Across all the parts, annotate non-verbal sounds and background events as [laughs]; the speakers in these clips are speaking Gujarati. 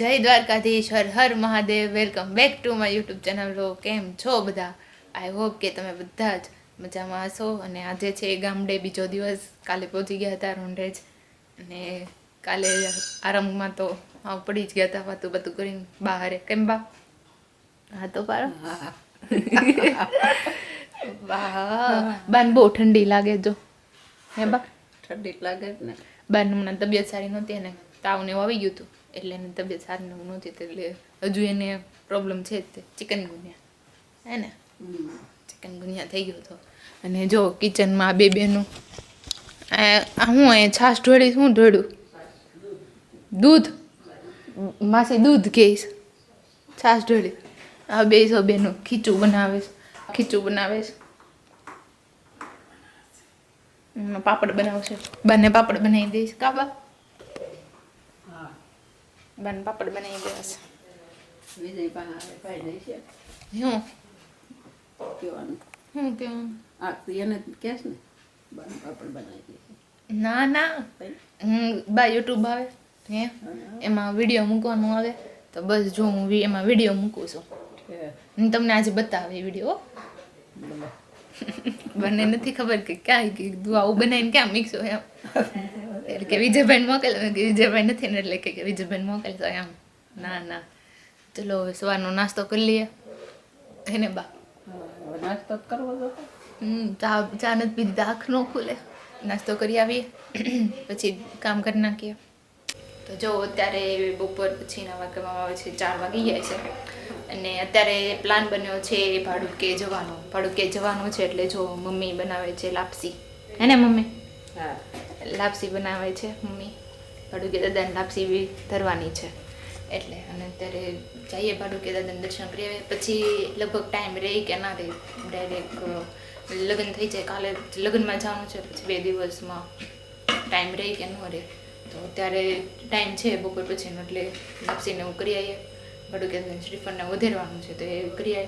જય Dwarkadhish Har Har Mahadev welcome back to my YouTube channel. લો કેમ છો બધા? આઈ હોપ કે તમે બધા જ મજામાં હશો. અને આજે છે ગામડે બીજો દિવસ. કાલે પહોંચી ગયા હતા રોંડેજ અને કાલે આરંભમાં તો પડી જ ગયા હતા વાતું બધું કરીને બહાર. કેમ બા? હા તો વાહ બાન બહુ ઠંડી લાગે જો. હે બા? ઠંડી લાગે ને. બાન હમણાં તબિયત સારી નહોતી અને તાવ ને એવું આવી ગયું હતું. એટલે એની તબિયત સારી નહોતી એટલે હજુ એને પ્રોબ્લેમ છે જ તે ચિકન ગુનિયા. હે ને? ચિકન ગુનિયા થઈ ગયો હતો. અને જો કિચનમાં બે બેનું હું અહીંયા છાશ ઢોળી, શું ઢોળ્યું? દૂધ? માસી દૂધ કહીશ છાશ ઢોળી. આ બે સો બેનું ખીચું બનાવે છે, ખીચું બનાવે છે. પાપડ બનાવશે. બંને પાપડ બનાવી દઈશ. કાબા હા બંને પાપડ બનાવી દેવાશે વિજય પાસે ભાઈ છે? હું? કહેવાનું હું કેવું આ એને કહેશ ને બન પાપડ બનાવી ના ના. હું બા યુટ્યુબ આવે હે? એમાં વીડિયો મૂકવાનું આવે તો બસ જો હું એમાં વીડિયો મૂકું છું. હું તમને આજે બતાવે વીડિયો બંને નથી ખબર કે ક્યાં દુઆ બનાવીને ક્યાં મિક્સો એમ. [laughs] એટલે કે વિજયભાઈ મોકલ મેં કીધું વિજયભાઈ નથી ને એટલે કે કે વિજયભાઈ મોકલશો એમ ના ના ચલો હવે સવારનો નાસ્તો કરી લઈએ એને બા નાસ્તો કરવો તો હમ ચા ચા નથી પીધી તો આંખ ન ખુલે નાસ્તો કરી આવીએ પછી કામ કરી નાખીએ તો જો અત્યારે બપોર પછીના વાગવામાં આવે છે ચાર વાગી જાય છે અને અત્યારે પ્લાન બન્યો છે ભાડુકે જવાનો ભાડુકે જવાનું છે એટલે જો મમ્મી બનાવે છે લાપસી હે ને મમ્મી હા લાપસી બનાવે છે મમ્મી. ભાડુકે દાદાને લાપસી બી ધરવાની છે. એટલે અને અત્યારે જઈએ ભાડુકે દાદાને દર્શન કરી આવીએ. પછી લગભગ ટાઈમ રહે કે ના રહે. ડાયરેક્ટ લગ્ન થઈ જાય. કાલે લગ્નમાં જવાનું છે, પછી બે દિવસમાં ટાઈમ રહે કે ન રહે. તો અત્યારે ટાઈમ છે બપોર પછીનો, એટલે લાપસીને એવું કરી આવીએ. ભાડુકે દાદાને શ્રીફળને વધારવાનું છે તો એ કરી આવીએ.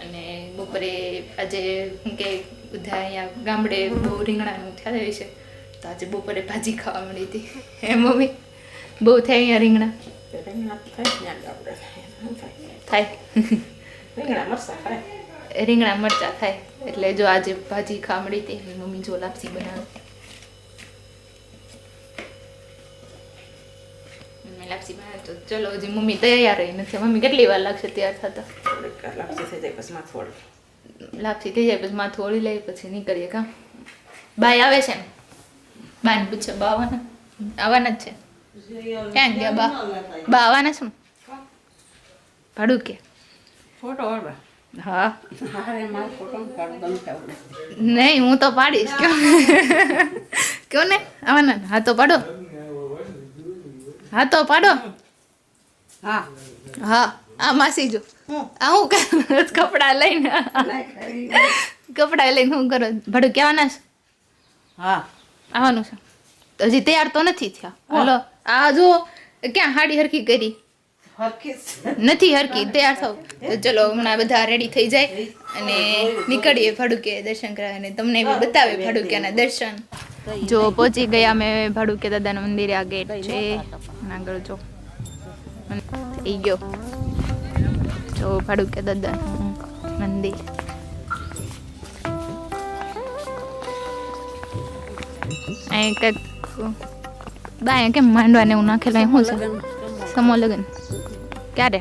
અને બપોરે આજે શું કે બધા અહીંયા ગામડે બહુ રીંગણાનું થયા છે. તો આજે બપોરે ભાજી ખાવા મળી હતી હે મમ્મી? બહુ થાય અહીંયા રીંગણા? થાય રીંગણા મરચા થાય. એટલે જો આજે ભાજી ખાવા મળી હતી મમ્મી જો લાપસી બનાવે. લાપસી બનાવે તો ચલો હજી મમ્મી તૈયાર રહી નથી. મમ્મી કેટલી વાર લાગશે તૈયાર થતા? લાપસી થઈ જાય પછી માથું લાપસી થઈ જાય પછી માથું ઓળી લઈ પછી નીકળીએ કા? બાય આવે છે ને બાને પૂછો બાવાના? આવવાના જ છે. ક્યાં ગયા બા? બા આવવાના છે ભાડું કે? ફોટો હા. નહીં હું તો પાડીશ. કયો? કયો ને? આવવાના હા તો પાડો. હા તો પાડો. હા. હા આ માસી જો. આ હું કપડાં કપડા લઈને. કપડા લઈને હું કરો? ભાડું કહેવાના છે? હા. આવવાનું છે. હજી તૈયાર તો નથી થયા. હાલો આ જો ક્યાં હાડી હરખી કરી? નથી હરકી તૈયાર થાવ. તો ચલો હમણાં બધા રેડી થઈ જાય અને નીકળીએ ભાડુકે દર્શન કરવા અને તમને બી બતાવે ભાડુકેના દર્શન. જો પહોંચી ગયા અમે ભાડુકે દાદાના મંદિરે આ ગેટ છે. આગળ જો. થઈ ગયો. જો ભાડુકે દાદાનું મંદિર. અહીં કંઈક બા કેમ માંડવાને એવું નાખેલા? શું છે? સમો લગન. ક્યારે?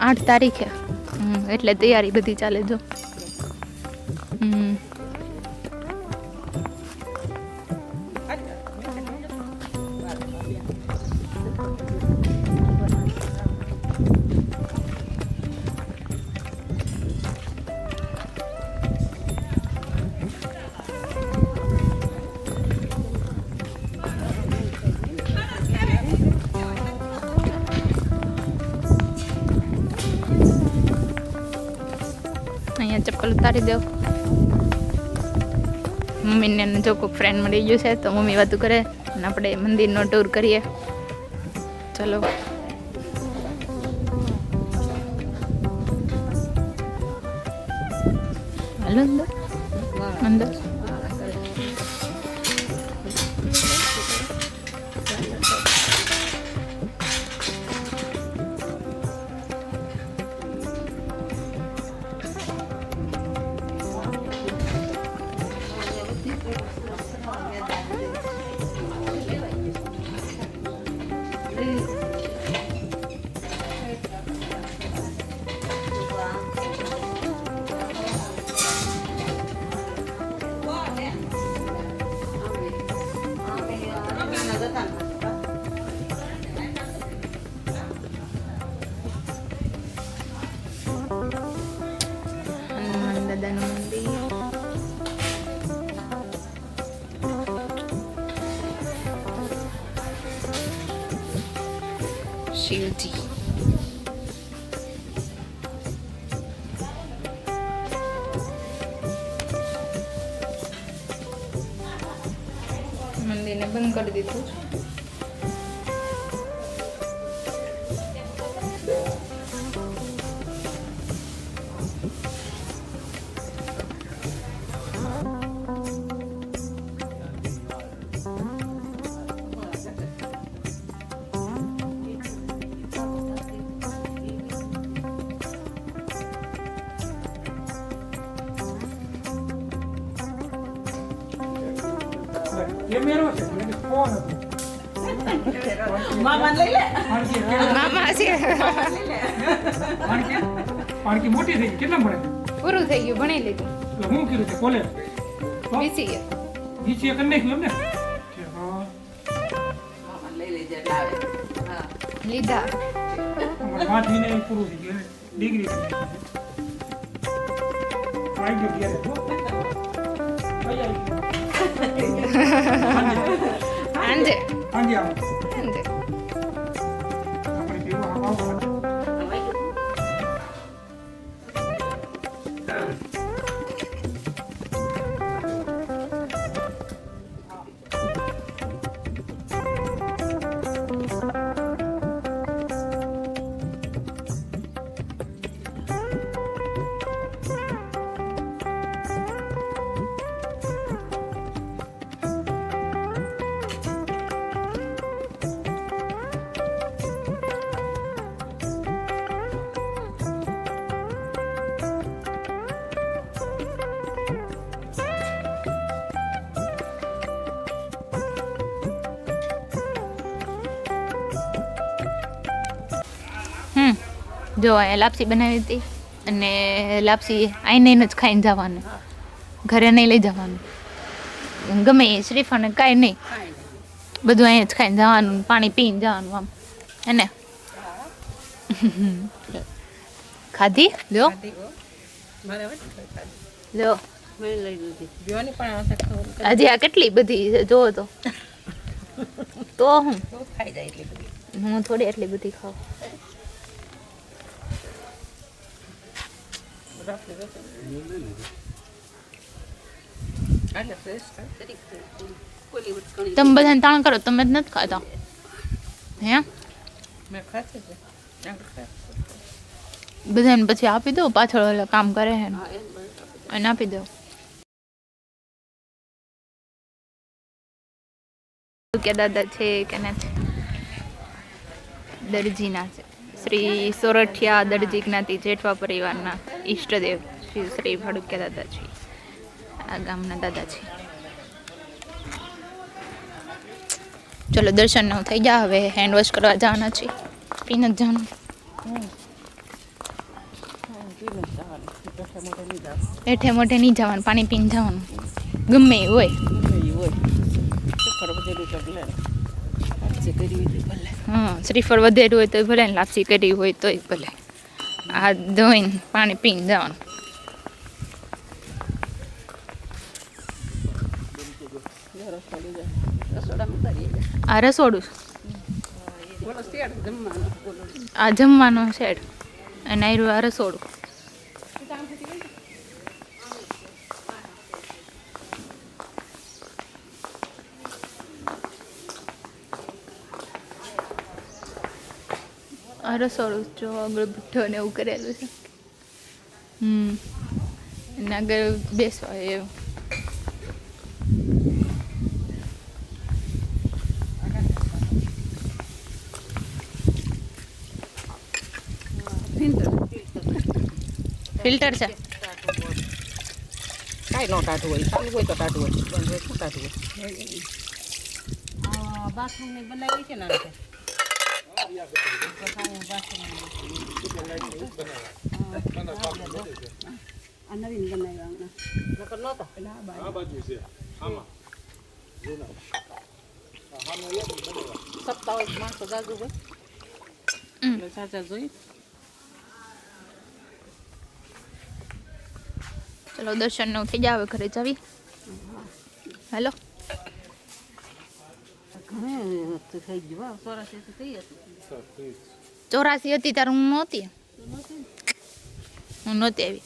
આઠ તારીખે. એટલે તૈયારી બધી ચાલે જો. હમ. ચપ્પલ ઉતારી દો મમ્મીને જો કોઈ ફ્રેન્ડ મળી ગયું છે, તો મમ્મી વાતું કરે અને આપણે મંદિરનો ટૂર કરીએ. ચલો. હાલો અંદર. શિવજી મંદિરને બંધ કરી દીધું. મામા છે કારણ કે કારણ કે મોટી થઈ ગઈ કેટલા ભણે પૂરું થઈ ગયું ભણી લીધું એટલે હું કીધું છે કોલેજ બીસીએ બીસીએ કરી નાખ્યું એમ ને કે હા મામાને લઈ લેજે એટલે આવે હા લીધા અમારે પાંચ મહિને પૂરું થઈ ગયું ડિગ્રી આવી ગયો ઘેરે હો. કઈ આવી ગયું? આંજે સાંજે આવો જો અહીંયા લાપસી બનાવી હતી અને લાપસી આઈને જ ખાઈને જવાનું. ઘરે નહીં લઈ જવાનું. ગમે એ શ્રીફળ કાંઈ નહીં. બધું અહીંયા જ ખાઈને જવાનું પાણી પીને જવાનું આમ. હે ને? ખાધી? લ્યો. લ્યો. હજી આ કેટલી બધી જોવો તો. તો હું? હું થોડી એટલી બધી ખાઉં. તમે બધાને તાણ કરો તમે જ નથી ખાતા હે મેં ખાતી. બધાને પછી આપી દો પાછળ ઓલા કામ કરે હે ને. હા એમ બરાબર અને આપી દો કે દાદા છે કે નથી દરજીના છે શ્રી સોરઠિયા દરજી જ્ઞાતિ જેઠવા પરિવારના ઈષ્ટદેવ શ્રી શ્રી ભાડુક્યા દાદાજી, આ ગામના દાદા છે ચલો દર્શન ન થઈ ગયા, હવે હેન્ડ વોશ કરવા જવાના છીએ. પીને જ જવાનું. એઠે મોઢે નહીં જવાનું, પાણી પીને જવાનું. ગમે હોય. હોય. જે કરી હોય તો ભલે. હા શ્રીફળ વધેરું હોય તો ભલે લાપસી કરી હોય તોય ભલે. આ ધોઈને પાણી પીને જવાનું. આ રસોડું આ જમવાનો શેડ. અને આ રસોડું. આ રસોડું જો આગળ ભઠ્ઠો ને એવું કરેલું છે. હમ. અને આગળ બેસવા એવું ફિલ્ટર. છે. કાંઈ નો ટાઢું હોય ચાલુ હોય તો ટાઢું હોય બંધ હોય શું ટાઢું હોય. બાથરૂમ ને બનાવી છે ને નવીન બનાવ્યા. સપ્તાહ માણસો જાજુ ભાઈ હમ. જોઈ ચલો દર્શનનું થઈ જાવે, ઘરે જવી હેલો ઘણી વસ્તુ થઈ ગયું હા સોરાસી થઈ હતી ચોરાસી હતી ત્યારે હું નહોતી? હું નહોતી આવી.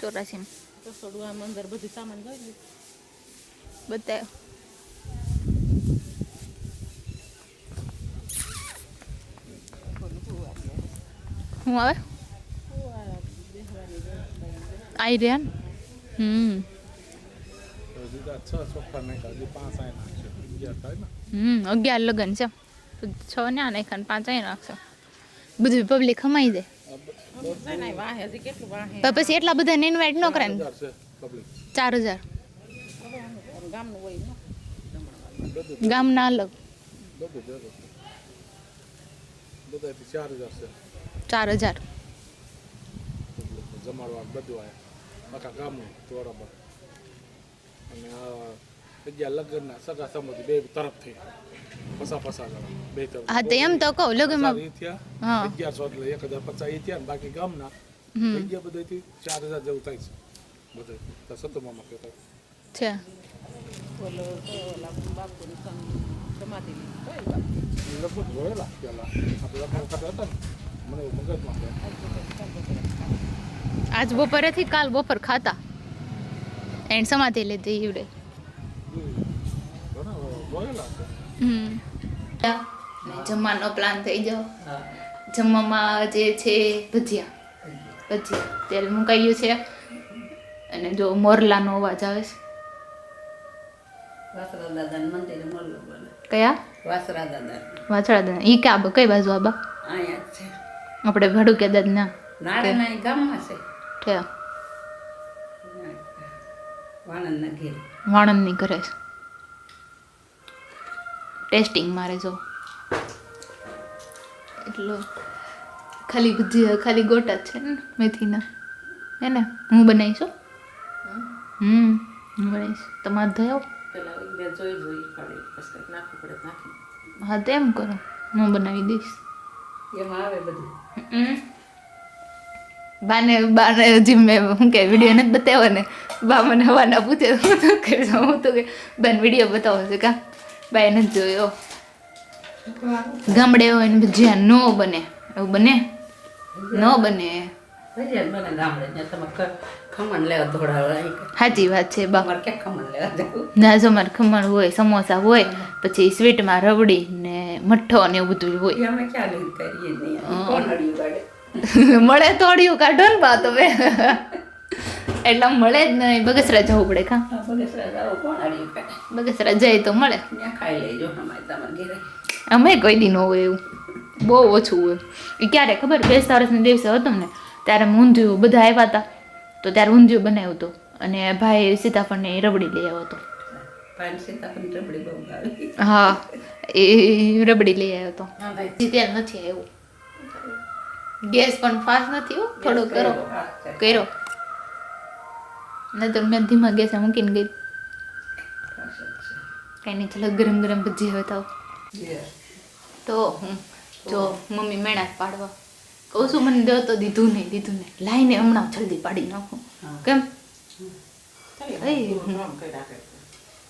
ચોરાસી બતાવ્યો હું આવે? આઈ રહ્યા હમ. હજી છ ચોખ્ખા નાખ્યા હજી પાંચ આય હમ, અગિયાર લગ્ન છે. તો છ ને નાખ્યા ને પાંચ અહીં નાખશો બધું પબ્લિક ખમાઈ જાય. પણ પછી એટલા બધાને ઇન્વાઇટ ન કરે ને? ચાર હજાર. ગામનું અલગ. ચાર હજાર. છે જમાડવા બધું આખા ગામનું, તો બરાબર. અને આ જગ્યા લગ્નના સગા સંબંધી બે તરફથી પસા પસા જણા બે તરફ. હા તેમ તો કહું લગ્નમાં હા. અગિયારસો એટલે એક હજાર પચાસ થયા ને બાકી ગામના જગ્યા બધાથી ચાર હજાર જેવું થાય છે. બધે. તો સતુમામાં કહેતા છે. ઓલો ઓલા બાપુની સમાધિ હોય લગભગ જોયેલા પેલા. આપણે લગ્ન વખત હતા ને મને મગજમાં આજ બપોરેથી કાલ બપોર ખાતા. એન્ડ સમાધિ લીધી ઈવડે. જમવાનો પ્લાન થઈ જાવ જમવામાં જે છે ભજીયા. ભજીયા. તેલ મુકાયું છે. અને જો મોરલાનો અવાજ આવે છે. કયા? વાછડા દાદા. ઈ ક્યાં બા- કઈ બાજુ આબા આપણે ગામમાં છે. છે વાણંદના વાણંદની ઘરે છે. ટેસ્ટિંગ મારે જો. એટલો ખાલી ભજીયા ખાલી ગોટા છે ને મેથીના. હે ને? હું બનાવીશ હો. હમ હું બનાવીશ. તમારે થયો હા તો એમ કરો. હું બનાવી દઈશ. બાને બાને હજી મેં હું કે વીડિયો નથી બતાવ્યો ને. બા મને હવાના પૂછે હું તો કે હું તો કે બેન વીડિયો બતાવો. છે કા બાએ નથી જોયો. ગામડે હોય ને ભજીયા ન બને એવું બને? ન બને. સાચી વાત છે ના જો મારે ખમણ હોય સમોસા હોય પછી સ્વીટમાં રવડી ને મઠ્ઠો ને એવું બધું હોય. [laughs] મળે તો અડિયું કાઢો ને બા તમે. એટલે મળે જ નહીં. બગસરા જવું પડે કા? બગસરા જાઓ કોણ બગસરા જાય તો મળે. ખાઈ લેજો અમે કોઈ દી ન હોય એવું. બહુ ઓછું હોય. એ ક્યારે ખબર? બેસતા વર્ષના દિવસે હતો ને ત્યારે ઊંધિયું બધા આવ્યા હતા. તો ત્યારે ઊંધિયું બનાવ્યું હતું. અને ભાઈ સીતાફળને રબડી લઈ આવ્યો હતો. હા એ રબડી લઈ આવ્યો હતો. ત્યાં નથી આવ્યું. ગેસ પણ ફાસ્ટ નથી હો. થોડો કરો. કર્યો. નહીં તો મેં ધીમા ગેસે મૂકીને ગઈ. કઈ નહીં ચાલો ગરમ ગરમ ભજી હવે તો તો હું જો મમ્મી મેણા પાડવા. કહું છું મને દો તો દીધું નહીં દીધું નહીં. લાઈને હમણાં જલ્દી પાડી નાખું. હા. કેમ? હું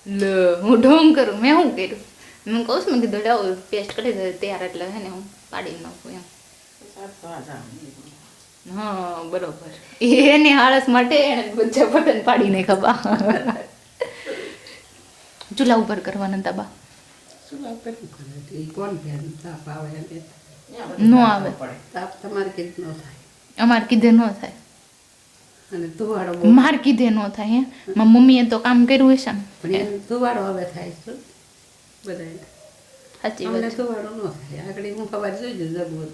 લે હું ઢોંગ કરું મેં શું કર્યું? મેં કહું છું મેં કીધું લાવો પેસ્ટ કરી દે તૈયાર એટલે હે ને હું પાડી નાખું એમ. હા બરોબર. એની આળસ માટે બધા બટન પાડીને ખબા ચૂલા ઉપર કરવાના હતા બા શું વાત કરવી પડે? ઈ કોણ તાપ આવે એને? આવે. તાપ તમારે કીધું ન થાય. અમારે કીધે ન થાય. અને ધુવાડો માર કીધે ન થાય હે. મારી મમ્મીએ તો કામ કર્યું હશે ધુવાડો હવે થાય છે સાચી વાત આગળ હું ખબર જોઈ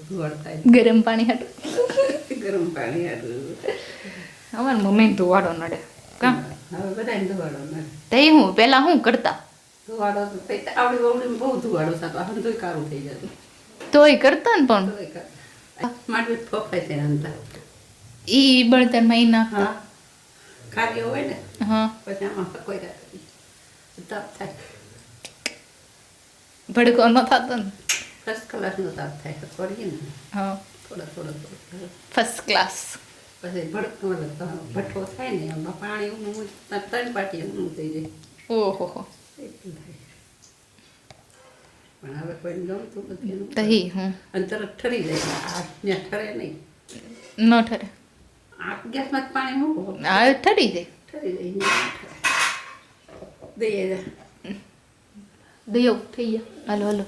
ધુવાડો થાય ગરમ પાણી હાટું ગરમ પાણી હાટું અમારી મમ્મી ધોવાડો નડે કામ હવે બધાને ધુવાડો નડે તઈ હું પેલા હું કરતા ધુવાડો તો તો આવડી બવડી બહુ ધુવાડો થતો આમ તોય કારું થઈ જતું તોય કરતા ને પણ તો ફોફાય છે અંતર ઈ બળતરમાં ઈ નાખતા ખાલી હોય ને હા પછી આમાં કોઈ તપ થાય ભડકો ન થતો ને ફર્સ્ટ ક્લાસનો તાપ થાય કરીએ ને હા થોડો થોડો થોડા ફર્સ્ટ ક્લાસ પછી ભડકો ભઠ્ઠો થાય ને એમાં પાણી ઊનું ત્રણ પાટી ઊનું થઈ જાય ઓહો હો પણ હવે કોઈ ગમતું નથી દહી હું અને તરત ઠરી જાય આ ત્યાં ઠરે નહીં ન ઠરે આ ગેસમાં પાણી આ ઠરી જાય ઠરી જાય. દઈએ દેવ થઈ ગયા હાલો હાલો